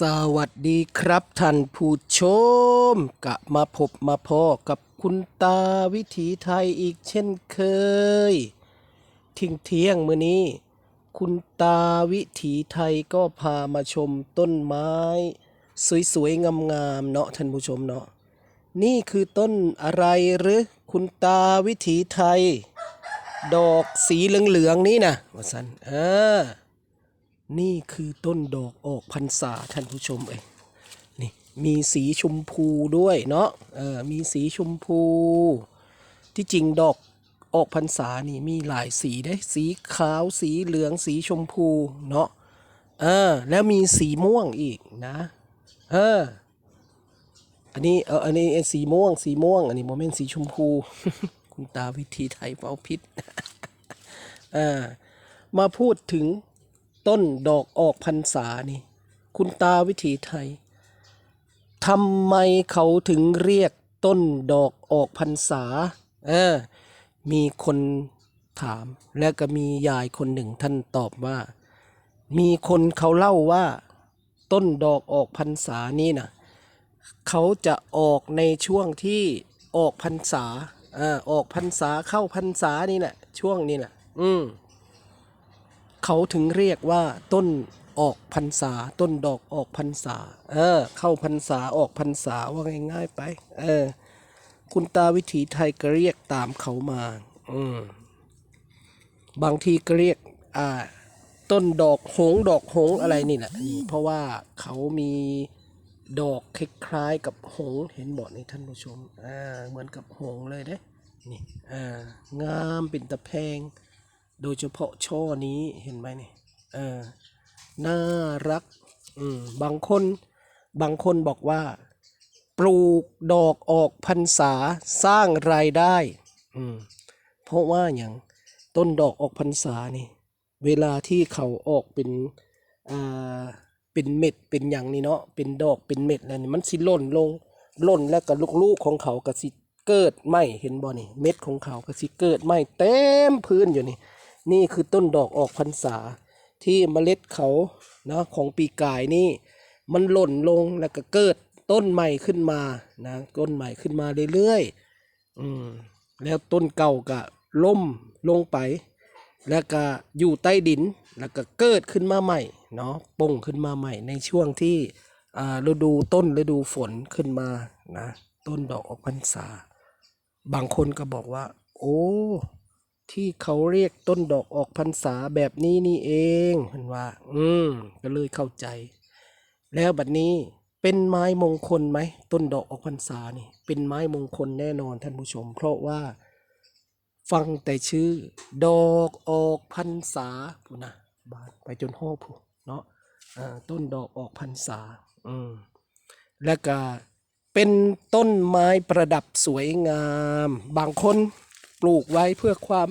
สวัสดีครับท่านผู้ชมกะมาพบมาพอกับคุณตาวิถีไทยอีกเช่นเคย ทิ้งเที่ยงมื้อนี้ คุณตาวิถีไทยก็พามาชมต้นไม้ สวยๆงามๆเนาะท่านผู้ชมเนาะนี่คือต้นอะไรหรือคุณตาวิถีไทย ดอกสีเหลืองๆนี่นะว่าสันเออ นี่คือต้นดอกออกพรรษาท่านผู้ชมเอ้ยนี่มีสีชมพูด้วยเนาะเออมีสีชมพู ที่จริงดอกออกพรรษานี่มีหลายสีได้สีขาวสีเหลืองสีชมพูเนาะเออแล้วมีสีม่วงอีกนะเอออันนี้เอออันนี้สีม่วงสีม่วง อันนี้โมเมนต์สีชมพู คุณตาวิธีไทยเป้าพิษอ่ามาพูดถึง ต้นดอกออกพรรษานี่ คุณตาวิถีไทยทำไมเขาถึงเรียกต้นดอกออกพรรษาเออมีคนถามแล้วก็มียายคนหนึ่งท่านตอบว่า มีคนเขาเล่าว่า ต้นดอกออกพรรษานี่นะเขาจะออกในช่วงที่ออกพรรษาอ่าออกพรรษาเข้าพรรษานี่แหละช่วงนี้แหละอืม เขาถึงเรียกว่าต้นออกพรรษา ต้นดอกออกพรรษา เออ เข้าพรรษาออกพรรษาว่าง่ายๆไป เออ คุณตาวิถีไทยก็เรียกตามเขามา อืม บางทีก็เรียก อ่า ต้นดอกหงดอกหงอะไรนี่แหละนี่ เพราะว่าเขามีดอกคล้ายๆกับหงเห็นบอกนี่ท่านผู้ชม อ่า เหมือนกับหงเลยเด้นี่ อ่า งามเป็นตะแพง โดยเฉพาะช่อนี้เห็นไหมนี่เออน่ารักอืมบางคนบางคนบอกว่า ปลูกดอกออกพรรษาสร้างรายได้อืมเพราะว่าอย่างต้นดอกออกพรรษานี่เวลาที่เขาออกเป็นอ่าเป็นเม็ดเป็นอย่างนี้เนาะเป็นดอกเป็นเม็ดแล้วนี่มันสิหล่นลงหล่นแล้วก็ลูกๆของเขาก็สิเกิดไหมเห็นบ่นี่เม็ดของเขาก็สิเกิดไหมเต็มพื้นอยู่นี่ นี่คือต้นดอกออกพรรษา ที่เมล็ดเขานะของปีกายนี่มันหล่นลงแล้วก็เกิดต้นใหม่ขึ้นมานะต้นใหม่ขึ้นมาเรื่อยๆอืมแล้วต้นเก่าก็ล่มลงไป แล้วก็อยู่ใต้ดินแล้วก็เกิดขึ้นมาใหม่เนาะป่งขึ้นมาใหม่ในช่วงที่อ่าฤดูต้นฤดูฝนขึ้นมานะต้นดอกออกพรรษา บางคนก็บอกว่า โอ้ ที่เขาเรียกต้นดอกออกพรรษาแบบนี้นี่เองเห็นว่า อืม ก็เลยเข้าใจ แล้วบัดนี้เป็นไม้มงคลไหมต้นดอกออกพรรษานี่เป็นไม้มงคลแน่นอนท่านผู้ชม เพราะว่า ฟังแต่ชื่อ ดอกออกพรรษาพูนะบานไปจนหอบพูเนาะอ่าต้นดอกออกพรรษา อืมแล้วก็เป็นต้นไม้ประดับสวยงาม บางคน ปลูกไว้เพื่อความ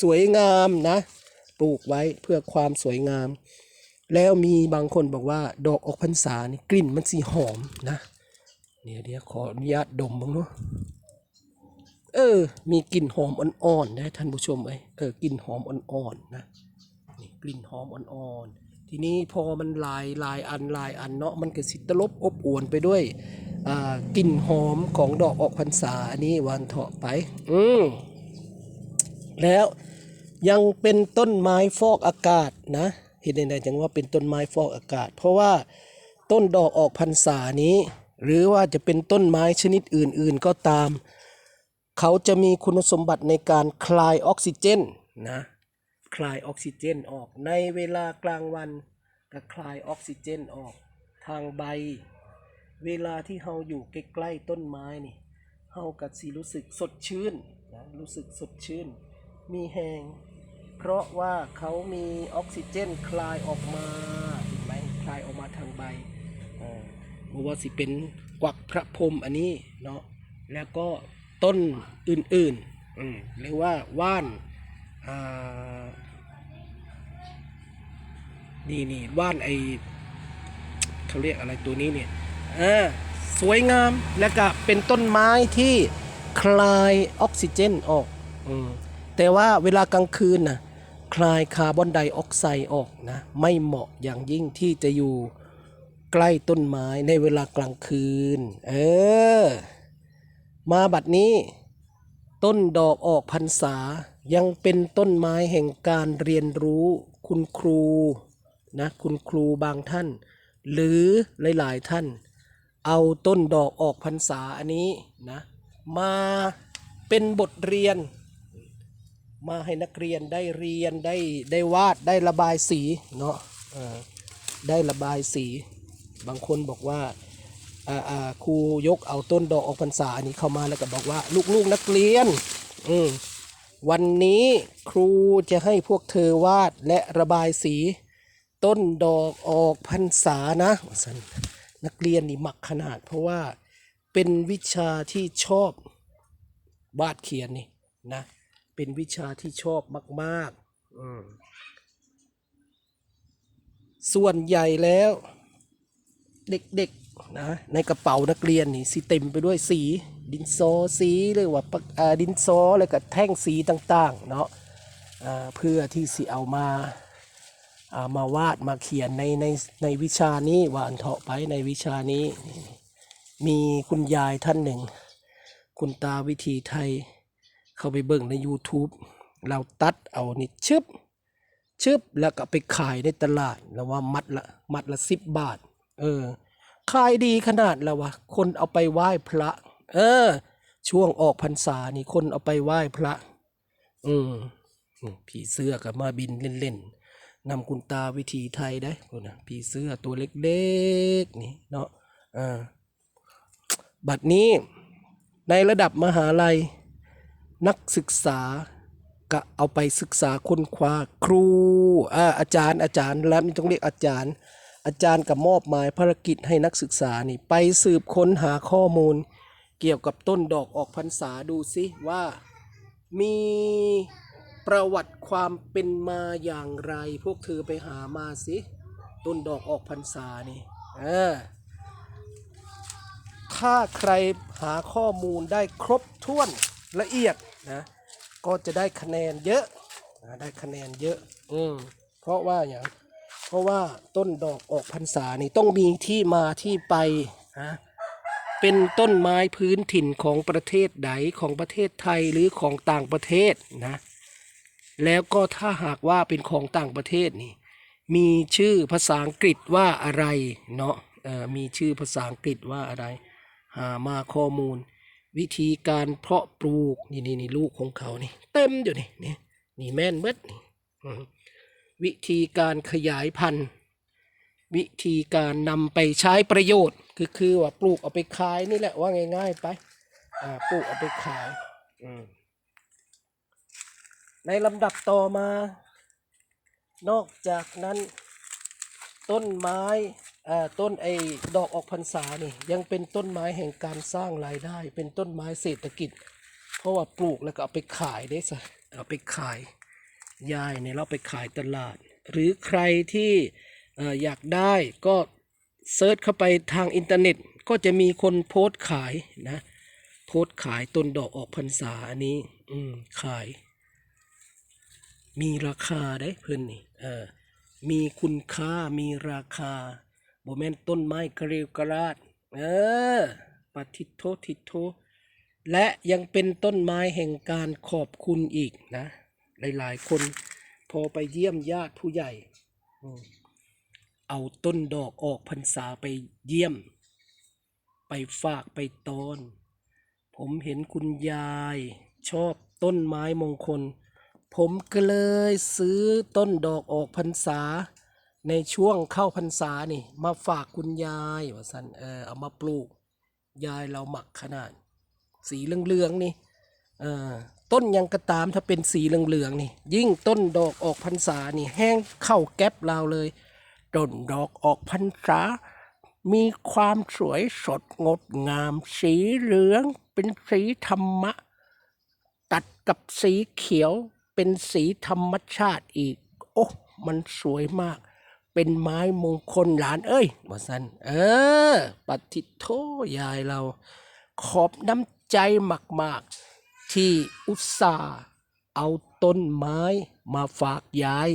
สวยงามนะ ปลูกไว้เพื่อความสวยงาม แล้วมีบางคนบอกว่า ดอกออกพรรษานี่กลิ่นมันสีหอมนะเดี๋ยวเดี๋ยวขออนุญาตดมบ้างเนาะเออ มีกลิ่นหอมอ่อนๆนะท่านผู้ชมเอ้เออกลิ่นหอมอ่อนๆนะนี่กลิ่นหอมอ่อนๆ ทีนี้พอมันลายลายอันลายอันเนาะมันก็สิตลบอบอวนไปด้วยกลิ่นหอมของดอกออกพรรษาอันนี้วานเถาะไป อืมแล้วยังเป็นต้นไม้ฟอกอากาศนะเห็นได้จังว่าเป็นต้นไม้ฟอกอากาศ เพราะว่าต้นดอกออกพรรษานี้ หรือว่าจะเป็นต้นไม้ชนิดอื่น ๆก็ตาม เขาจะมีคุณสมบัติในการคลายออกซิเจนนะ คลายออกซิเจนออก ในเวลากลางวันก็คลายออกซิเจนออก ทางใบ เวลาที่เราอยู่ใกล้ๆต้นไม้นี่เราก็สิรู้สึกสดชื่นนะรู้สึกสดชื่น มีแหงเพราะว่าเขามีออกซิเจนคลายออกมาเห็นไหมคลายออกมาทางใบอ่าว่าสิเป็นกวักพระพรมอันนี้เนาะแล้วก็ต้นอื่นๆอืมหรือว่าว่านอ่า นี่นี่ว่านไอเขาเรียกอะไรตัวนี้เนี่ยอ่าสวยงามแล้วก็เป็นต้นไม้ที่คลายออกซิเจนออกอมแต่ว่าเวลากลางคืนนะคลายคาร์บอนไดออกไซด์ออกนะไม่เหมาะอย่างยิ่งที่จะอยู่ใกล้ต้นไม้ในเวลากลางคืน เออ มาบัดนี้ ต้นดอกออกพรรษายังเป็นต้นไม้แห่งการเรียนรู้คุณครู นะคุณครูบางท่าน หรือหลายๆท่าน เอาต้นดอกออกพรรษาอันนี้นะมาเป็นบทเรียน มาให้นักเรียนได้เรียนได้ได้วาดได้ระบายสีเนาะได้ระบายสี บางคนบอกว่าอ่าอ่าครูยกเอาต้นดอกออกพรรษาอันนี้เข้ามาแล้วก็บอกว่า ลูกๆนักเรียนวันนี้ครูจะให้พวกเธอวาดและระบายสี ต้นดอกออกพรรษานะว่าซั่นนักเรียนนี่หมักขนาด เพราะว่าเป็นวิชาที่ชอบวาดเขียนนี่นะ เป็นวิชาที่ชอบมากๆส่วนใหญ่แล้ว เด็กๆนะในกระเป๋านักเรียนนี่สิเต็มไปด้วยสี ดินสอสีหรือว่าดินสอแล้วก็แท่งสีต่าง ๆ เนาะอ่าเพื่อที่สิเอามา มาวาดมาเขียนในในในวิชานี้ว่านเถาะไปในวิชานี้ มีคุณยายท่านหนึ่ง คุณตาวิธีไทย เข้าไปเบิ่งใน YouTube เราตัดเอานี่ชึบชึบแล้วก็ไปขายในตลาดแล้วว่ามัดละมัดละสิบบาท เออ ขายดีขนาดแล้ววะคนเอาไปไหว้พระ เออ ช่วงออกพรรษานี่คนเอาไปไหว้พระ อืมผีเสื้อกับมาบินเล่นๆ นำคุณตาวิธีไทยได้คนนะผีเสื้อตัวเล็กๆนี่เนาะอ่าบัดนี้ในระดับมหาลัย นักศึกษาก็เอาไปศึกษาค้นคว้าครูอาอาจารย์อาจารย์แล้วนี่ต้องเรียกอาจารย์ อาจารย์กับมอบหมายภารกิจให้นักศึกษานี่ไปสืบค้นหาข้อมูล เกี่ยวกับต้นดอกออกพรรษาดูซิว่ามี ประวัติความเป็นมาอย่างไร พวกเธอไปหามาสิ ต้นดอกออกพรรษานี่เออถ้าใครหาข้อมูลได้ครบถ้วนละเอียดนะก็จะได้คะแนนเยอะนะได้คะแนนเยอะอืมเพราะว่าอย่างเพราะว่าต้นดอกออกพรรษานี่ต้องมีที่มาที่ไปนะเป็นต้นไม้พื้นถิ่นของประเทศใดของประเทศไทยหรือของต่างประเทศนะ แล้วก็ถ้าหากว่าเป็นของต่างประเทศนี่ มีชื่อภาษาอังกฤษว่าอะไรเนาะมีชื่อภาษาอังกฤษว่าอะไร หามาข้อมูล วิธีการเพาะปลูกนี่นี่นี่ลูกของเขานี่ เต็มอยู่นี่นี่นี่แม่นเบิดนี่วิธีการขยายพันธุ์ วิธีการนำไปใช้ประโยชน์ คือคือว่าปลูกเอาไปขายนี่แหละว่าง่าย ๆ ไป อ่าปลูกเอาไปขาย อืม ในลำดับต่อมา นอกจากนั้นต้นไม้ต้นไอ้ดอกออกพรรษานี่ยังเป็นต้นไม้แห่งการสร้างรายได้ เป็นต้นไม้เศรษฐกิจ เพราะว่าปลูกแล้วก็เอาไปขายได้ซะเอาไปขายยายเนี่ยเราไปขายตลาด หรือใครที่อออยากได้ก็เซิร์ชเข้าไปทางอินเทอร์เน็ต ก็จะมีคนโพสต์ขายนะ โพสต์ขายต้นดอกออกพรรษาอันนี้ อืมขาย มีราคาได้เพื่อนนี่เออมีคุณค่ามีราคาโบแมนต้นไม้กระเรียวกระราดเออปฏิโททิโทและยังเป็นต้นไม้แห่งการขอบคุณอีกนะ หลายๆ คนพอไปเยี่ยมญาติผู้ใหญ่ เอาต้นดอกออกพรรษาไปเยี่ยม ไปฝากไปตอน ผมเห็นคุณยายชอบต้นไม้มงคล ผมก็เลยซื้อต้นดอกออกพรรษา ในช่วงเข้าพรรษานี่ มาฝากคุณยายว่าสันเออเอามาปลูก ยายเราหมักขนาด สีเหลืองๆนี่เออต้นยังกระตามถ้าเป็นสีเหลืองๆนี่ ยิ่งต้นดอกออกพรรษานี่แห้งเข้าแก๊ปเราเลยต้นดอกออกพรรษา มีความสวยสดงดงาม สีเหลืองเป็นสีธรรมะ ตัดกับสีเขียว เป็นสีธรรมชาติอีก โอ้มันสวยมาก เป็นไม้มงคลหลาน เอ้ยว่าสันเออ ปฏิโทยายเรา ขอบน้ำใจมาก ๆ ที่อุตส่าห์เอาต้นไม้มาฝากยาย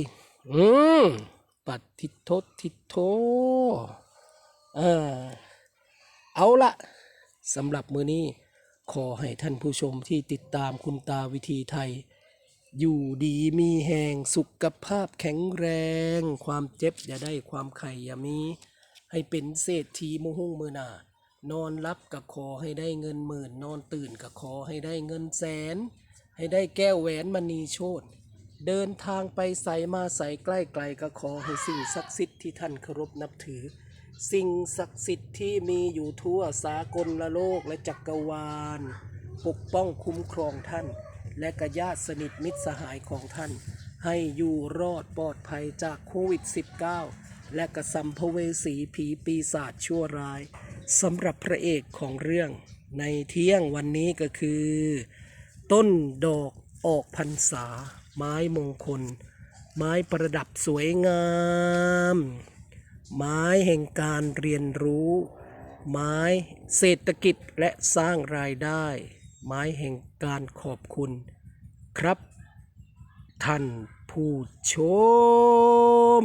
อืมปฏิโททิโทเอาละสำหรับมือนี้ ขอให้ท่านผู้ชมที่ติดตามคุณตาวิธีไทย อยู่ดีมีแหงสุขภาพแข็งแรง ความเจ็บอย่าได้ความไข่อย่ามี ให้เป็นเศรษฐีมหุ่งมือหนานอนรับก็ขอให้ได้เงินหมื่น นอนตื่นก็ขอให้ได้เงินแสน ให้ได้แก้วแหวนมณีโชตเดินทางไปใสมาใสใกล้ไกลก็ขอให้สิ่งศักดิ์สิทธิ์ที่ท่านเคารพนับถือ สิ่งศักดิ์สิทธิ์ที่มีอยู่ทั่วสากลละโลกและจักรวาล ปกป้องคุ้มครองท่าน และกญาติสนิทมิตรสหายของท่าน ให้อยู่รอดปลอดภัยจากโควิด -19 และกระสัมภเวสีผีปีศาจชั่วร้ายสำหรับพระเอกของเรื่อง ในเที่ยงวันนี้ก็คือ ต้นดอกออกพรรษา ไม้มงคล ไม้ประดับสวยงาม ไม้แห่งการเรียนรู้ ไม้เศรษฐกิจและสร้างรายได้ ไม้แห่งการขอบคุณครับ ท่านผู้ชม